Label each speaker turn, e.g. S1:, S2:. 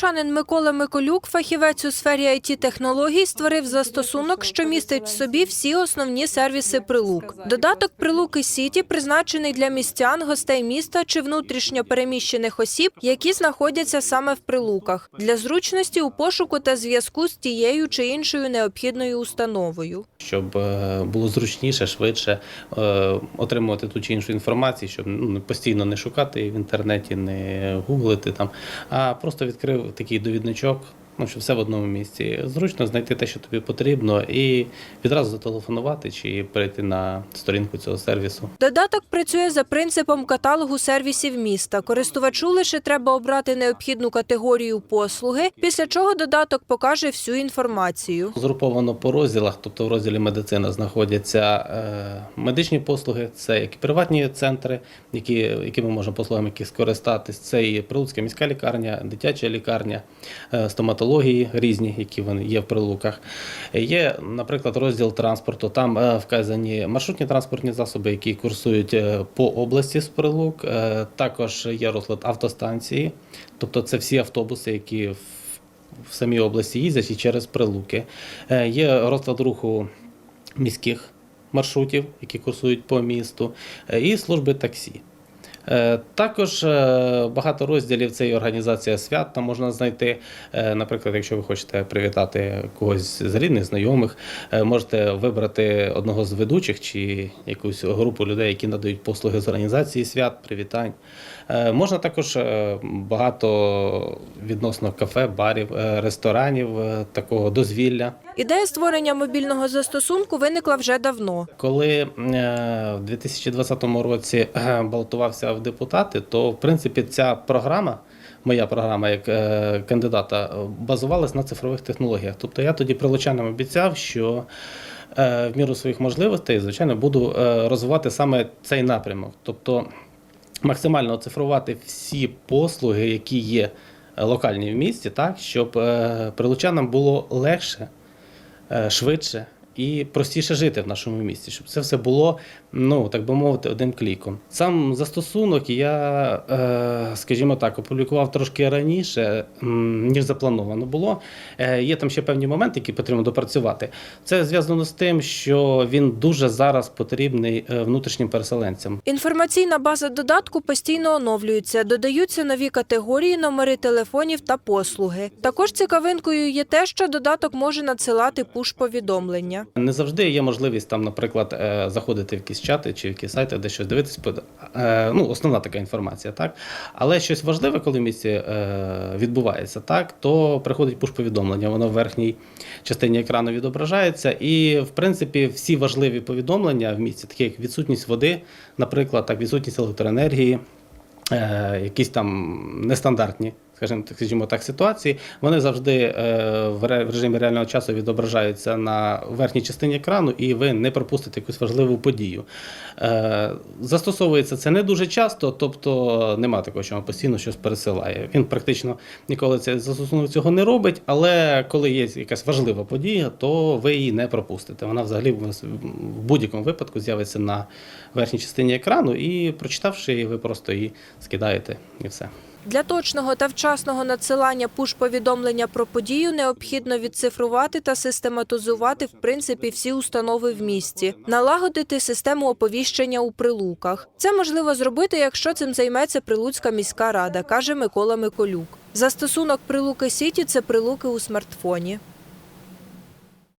S1: Прилучанин Микола Миколюк, фахівець у сфері it технологій створив застосунок, що містить в собі всі основні сервіси прилук. Додаток прилуки Сіті призначений для містян, гостей міста чи внутрішньо переміщених осіб, які знаходяться саме в прилуках, для зручності у пошуку та зв'язку з тією чи іншою необхідною установою.
S2: щоб е, було зручніше, швидше е, отримувати ту чи іншу інформацію, щоб ну, постійно не шукати в інтернеті, не гуглити там, а просто відкрив такий довідничок. Ну, що все в одному місці. Зручно знайти те, що тобі потрібно, і відразу зателефонувати чи перейти на сторінку цього сервісу.
S1: Додаток працює за принципом каталогу сервісів міста. Користувачу лише треба обрати необхідну категорію послуги, після чого додаток покаже всю інформацію.
S2: Згруповано по розділах, тобто в розділі медицина знаходяться е, медичні послуги, це як і приватні центри, які, якими можна послугами які скористатись. Це і Прилуцька міська лікарня, дитяча лікарня, е, стоматології різні, які вони є в прилуках. Є, наприклад, розділ транспорту. Там е, вказані маршрутні транспортні засоби, які курсують е, по області з прилук. Е, Також є розклад автостанції, тобто це всі автобуси, які в самій області їздять і через прилуки. Є розклад руху міських маршрутів, які курсують по місту, і служби таксі. Е, Також е, багато розділів це і організація свят. Там можна знайти, Е, наприклад, якщо ви хочете привітати когось з рідних, знайомих, можете вибрати одного з ведучих чи якусь групу людей, які надають послуги з організації свят, привітань. Можна також багато відносно кафе, барів, ресторанів, такого дозвілля.
S1: Ідея створення мобільного застосунку виникла вже давно.
S2: Коли в 2020 році балотувався в депутати, то в принципі ця програма, моя програма як е, кандидата, базувалась на цифрових технологіях. Тобто я тоді прилучанам обіцяв, що е, в міру своїх можливостей, звичайно, буду е, розвивати саме цей напрямок. Тобто максимально оцифрувати всі послуги, які є локальні в місті, так, щоб прилучанам було легше швидше і простіше жити в нашому місті, щоб це все було, ну так би мовити, одним кліком. Сам застосунок я, е, скажімо так, опублікував трошки раніше, ніж заплановано було. Е, Є там ще певні моменти, які потрібно допрацювати. Це зв'язано з тим, що він дуже зараз потрібний е, внутрішнім переселенцям.
S1: Інформаційна база додатку постійно оновлюється, додаються нові категорії, номери телефонів та послуги. Також цікавинкою є те, що додаток може надсилати
S2: Не завжди є можливість там, наприклад, е, заходити в якісь чати чи в якісь сайти, де щось дивитись. е, Ну, основна така інформація, так. Але щось важливе, коли в місті е, відбувається, так, то приходить пуш-повідомлення. Воно в верхній частині екрану відображається. І, в принципі, всі важливі повідомлення в місті, такі як відсутність води, наприклад, так, відсутність електроенергії, якісь там нестандартні. Скажімо, скажімо так, ситуації, вони завжди е, в режимі реального часу відображаються на верхній частині екрану, і ви не пропустите якусь важливу подію. Е, застосовується це не дуже часто, тобто нема такого, що вам постійно щось пересилає. Він практично ніколи це застосунок цього не робить, але коли є якась важлива подія, то ви її не пропустите. Вона взагалі в будь-якому випадку з'явиться на верхній частині екрану, і прочитавши її, ви просто її скидаєте і все.
S1: Для точного та вчасного надсилання пуш-повідомлення про подію необхідно відцифрувати та систематизувати в принципі всі установи в місті, налагодити систему оповіщення у прилуках. Це можливо зробити, якщо цим займеться Прилуцька міська рада, каже Микола Миколюк. Застосунок прилуки Сіті це прилуки у смартфоні.